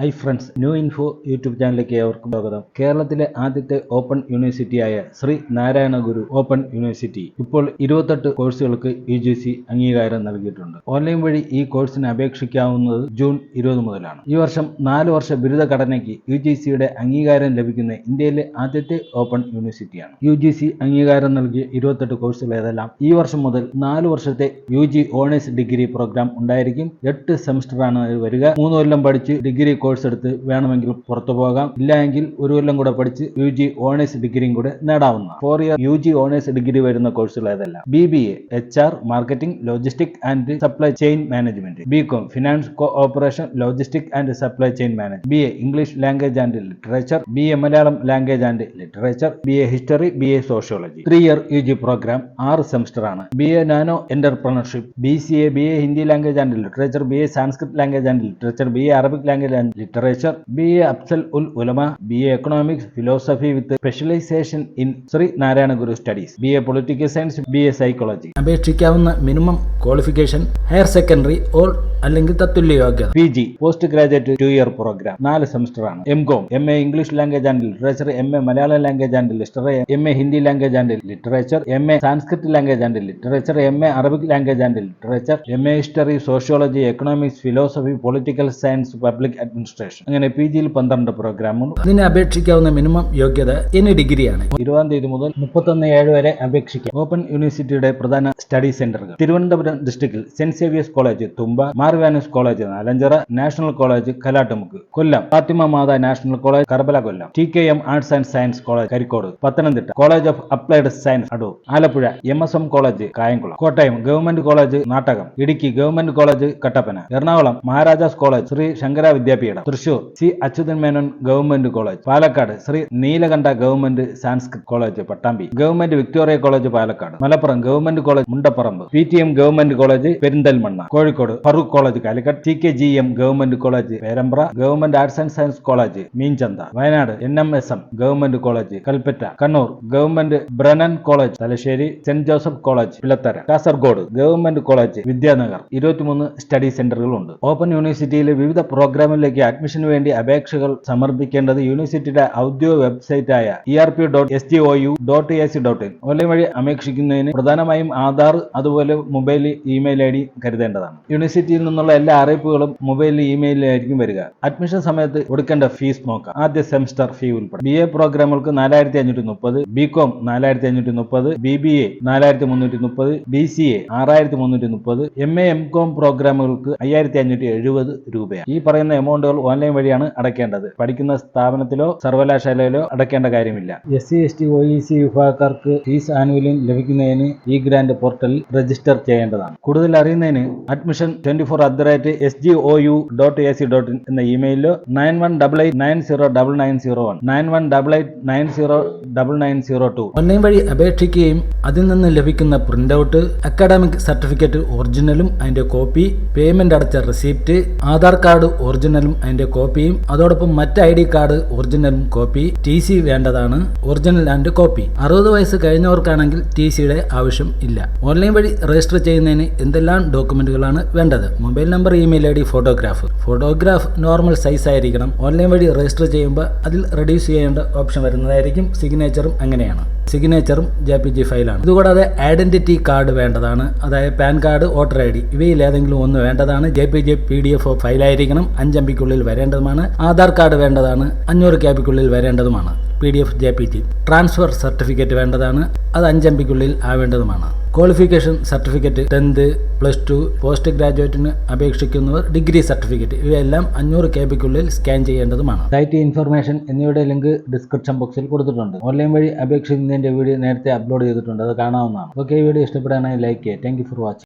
Hi friends new info YouTube ചാനലിലേക്ക് ഏവർക്കും സ്വാഗതം. കേരളത്തിലെ ആദ്യത്തെ ഓപ്പൺ യൂണിവേഴ്സിറ്റിയായ ശ്രീ നാരായണ ഗുരു ഓപ്പൺ യൂണിവേഴ്സിറ്റി ഇപ്പോൾ ഇരുപത്തെട്ട് കോഴ്സുകൾക്ക് യു ജി സി അംഗീകാരം നൽകിയിട്ടുണ്ട്. ഓൺലൈൻ വഴി ഈ കോഴ്സിന് അപേക്ഷിക്കാവുന്നത് ജൂൺ ഇരുപത് മുതലാണ്. ഈ വർഷം നാല് വർഷ ബിരുദ ഘടനയ്ക്ക് യു ജി സിയുടെ അംഗീകാരം ലഭിക്കുന്ന ഇന്ത്യയിലെ ആദ്യത്തെ ഓപ്പൺ യൂണിവേഴ്സിറ്റിയാണ് യു ജി സി അംഗീകാരം നൽകിയ ഇരുപത്തെട്ട് കോഴ്സുകൾ ഏതെല്ലാം? ഈ വർഷം മുതൽ നാല് വർഷത്തെ U G honours degree programme ഉണ്ടായിരിക്കും. എട്ട് സെമസ്റ്ററാണ് വരിക. മൂന്ന് കൊല്ലം പഠിച്ച് ഡിഗ്രി കോഴ്സ് എടുത്ത് വേണമെങ്കിൽ പുറത്തു പോകാം. ഇല്ല എങ്കിൽ ഒരു കൊല്ലം കൂടെ പഠിച്ച് യു ജി ഓണേഴ്സ് ഡിഗ്രിയും കൂടെ നേടാവുന്ന four year U G honours degree വരുന്ന കോഴ്സുകൾ ഏതെല്ലാം? B B A H R marketing logistic and supply chain management B com finance cooperation logistic and supply chain manage B A English language and literature B A Malayalam language and literature B A history B A sociology three year U G programme ആറ് semester ആണ്. B A nano entrepreneurship B C A B A Hindi language and literature B A Sanskrit language and literature B A Arabic language and literature B. A. Afzal ul Ulama B. A. Economics philosophy with specialisation in Sree Narayana Guru studies B. A. Political science B. A. Psychology അപേക്ഷിക്കാവുന്ന minimum qualification higher secondary or അല്ലെങ്കിൽ തത്തുല്യ യോഗ്യത P G post graduate two year programme. നാല് semester ആണ്. M com M A English language and literature M A Malayalam language and literature M A Hindi language and literature M A Sanskrit language and literature M A Arabic language and literature M A history sociology economics philosophy political science public administration. അങ്ങനെ P ജിയിൽ പന്ത്രണ്ട് പ്രോഗ്രാമുണ്ട്. അതിനെ അപേക്ഷിക്കാവുന്ന minimum യോഗ്യത any ഡിഗ്രിയാണ്. ഇരുപതാം തീയതി മുതൽ മുപ്പത്തൊന്ന് ഏഴ് വരെ അപേക്ഷിക്കാം. ഓപ്പൺ യൂണിവേഴ്സിറ്റിയുടെ പ്രധാന സ്റ്റഡി സെന്ററുകൾ. തിരുവനന്തപുരം ഡിസ്ട്രിക്റ്റിൽ സെന്റ് സേവിയേഴ്സ് കോളേജ് തുമ്പ മാർവാനസ് college അലഞ്ചറ national college Kalattumukku. Kollam. Fathima Matha national college Karbala Kollam. T K M arts and science college Karikode Pathanamthitta. College of applied science Adoor. Alappuzha M S M college Kayamkulam. Kottayam government college Nattakam. Idukki government college Kattappana. Ernakulam Maharajas college Sree Sankara Vidyapeetham. Thrissur C Achuthan Menon government college. Palakkad Sree Neelakanta government Sanskrit college Pattambi. Government Victoria college Palakkad. Malappuram government college Mundaparamba. P T M government college Perinthalmanna. Kozhikode Farook college Calicut T K G M government college Perambra government arts and science college Meenchantha Wayanad N M S M government college Kalpetta Kannur government Brennen college Thalassery saint Joseph college Pilathara Kasaragod government college Vidyanagar ഇരുപത്തിമൂന്ന് study സെന്ററുകളുണ്ട്. Open യൂണിവേഴ്സിറ്റിയിലെ വിവിധ പ്രോഗ്രാമിലേക്ക് അഡ്മിഷന് വേണ്ടി അപേക്ഷകൾ സമർപ്പിക്കേണ്ടത് യൂണിവേഴ്സിറ്റിയുടെ ഔദ്യോഗിക വെബ്സൈറ്റായ E R P dot S T O U dot A C dot in online വഴി അപേക്ഷിക്കുന്നതിന് പ്രധാനമായും ആധാർ അതുപോലെ മൊബൈൽ ഇമെയിൽ ഐ ഡി കരുതേണ്ടതാണ്. യൂണിവേഴ്സിറ്റിയിൽ നിന്നുള്ള എല്ലാ അറിയിപ്പുകളും മൊബൈലിൽ ഇമെയിലിലായിരിക്കും വരിക. അഡ്മിഷൻ സമയത്ത് കൊടുക്കേണ്ട ഫീസ് നോക്കാം. ആദ്യ സെമസ്റ്റർ ഫീ ഉൾപ്പെടെ. ബി എ പ്രോഗ്രാമുകൾക്ക് നാലായിരത്തി അഞ്ഞൂറ്റി മുപ്പത് ബി കോം നാലായിരത്തി അഞ്ഞൂറ്റി മുപ്പത് ബി ബി എ നാലായിരത്തി മുന്നൂറ്റി മുപ്പത് ബി സി എ ആറായിരത്തി മുന്നൂറ്റി മുപ്പത് എം എ എം കോം പ്രോഗ്രാമുകൾക്ക് അയ്യായിരത്തി അഞ്ഞൂറ്റി എഴുപത് രൂപയാണ്. ഈ പറയുന്ന എമൗണ്ടുകൾ ഓൺലൈൻ വഴിയാണ് അടയ്ക്കേണ്ടത്. പഠിക്കുന്ന സ്ഥാപനത്തിലോ സർവകലാശാലയിലോ അടയ്ക്കേണ്ട കാര്യമില്ല. S C S T O E C വിഭാഗക്കാർക്ക് ഫീസ് ആനുകൂല്യം ലഭിക്കുന്നതിന് ഈ ഗ്രാൻഡ് പോർട്ടലിൽ രജിസ്റ്റർ ചെയ്യേണ്ടതാണ്. കൂടുതൽ അറിയുന്നതിന് admission twenty four at the rate S G O U dot A C dot in എന്ന ഇമെയിലോ nine one double eight nine zero double nine zero one. Nine one double eight nine zero double nine zero two. Online വഴി അപേക്ഷിക്കുകയും അതിൽ നിന്ന് ലഭിക്കുന്ന print out academic certificate ഒറിജിനലും അതിന്റെ copy payment അടച്ച receipt Aadhaar card ഒറിജിനലും അതിന്റെ കോപ്പിയും അതോടൊപ്പം മറ്റ് ഐ ഡി കാർഡ് ഒറിജിനലും കോപ്പി ടി സി വേണ്ടതാണ് ഒറിജിനൽ ആൻഡ് കോപ്പി. അറുപത് വയസ്സ് കഴിഞ്ഞവർക്കാണെങ്കിൽ ടി സിയുടെ ആവശ്യം ഇല്ല. ഓൺലൈൻ വഴി രജിസ്റ്റർ ചെയ്യുന്നതിന് എന്തെല്ലാം ഡോക്യുമെന്റുകളാണ് വേണ്ടത്? Mobile number email I D photograph. Photograph normal size ആയിരിക്കണം. ഓൺലൈൻ വഴി രജിസ്റ്റർ ചെയ്യുമ്പോൾ അതിൽ റെഡ്യൂസ് ചെയ്യേണ്ട ഓപ്ഷൻ വരുന്നതായിരിക്കും. സിഗ്നേച്ചറും അങ്ങനെയാണ്. സിഗ്നേച്ചറും ജെ പി ജി ഫയലാണ് ഇതുകൂടാതെ ഐഡന്റിറ്റി കാർഡ് വേണ്ടതാണ്. അതായത് PAN card voter I D. ഇവയിൽ ഏതെങ്കിലും ഒന്ന് വേണ്ടതാണ്. J P G P D F ഫയലായിരിക്കണം അഞ്ചമ്പിക്കുള്ളിൽ വരേണ്ടതുമാണ്. ആധാർ കാർഡ് വേണ്ടതാണ്. അഞ്ഞൂറ് ക്യാപിക്കുള്ളിൽ വരേണ്ടതുമാണ്. P D F J P G transfer certificate വേണ്ടതാണ്. അത് അഞ്ചമ്പിക്കുള്ളിൽ ആവേണ്ടതുമാണ്. Qualification certificate tenth plus two post ഗ്രാജുവേറ്റിന് അപേക്ഷിക്കുന്നവർ ഡിഗ്രി സർട്ടിഫിക്കറ്റ് ഇവയെല്ലാം അഞ്ഞൂറ് കെ ബിക്കുള്ളിൽ സ്കാൻ ചെയ്യേണ്ടതുമാണ്. സൈറ്റ് ഇൻഫർമേഷൻ എന്നിവയുടെ ലിങ്ക് ഡിസ്ക്രിപ്ഷൻ ബോക്സിൽ കൊടുത്തിട്ടുണ്ട്. ഓൺലൈൻ വഴി അപേക്ഷിക്കുന്നതിന്റെ വീഡിയോ നേരത്തെ അപ്ലോഡ് ചെയ്തിട്ടുണ്ട്. അത് കാണാവുന്നതാണ്. ഓക്കെ ഈ വീഡിയോ ഇഷ്ടപ്പെടുകയാണെങ്കിൽ ലൈക്ക് ചെയ്യുക. Thank for watching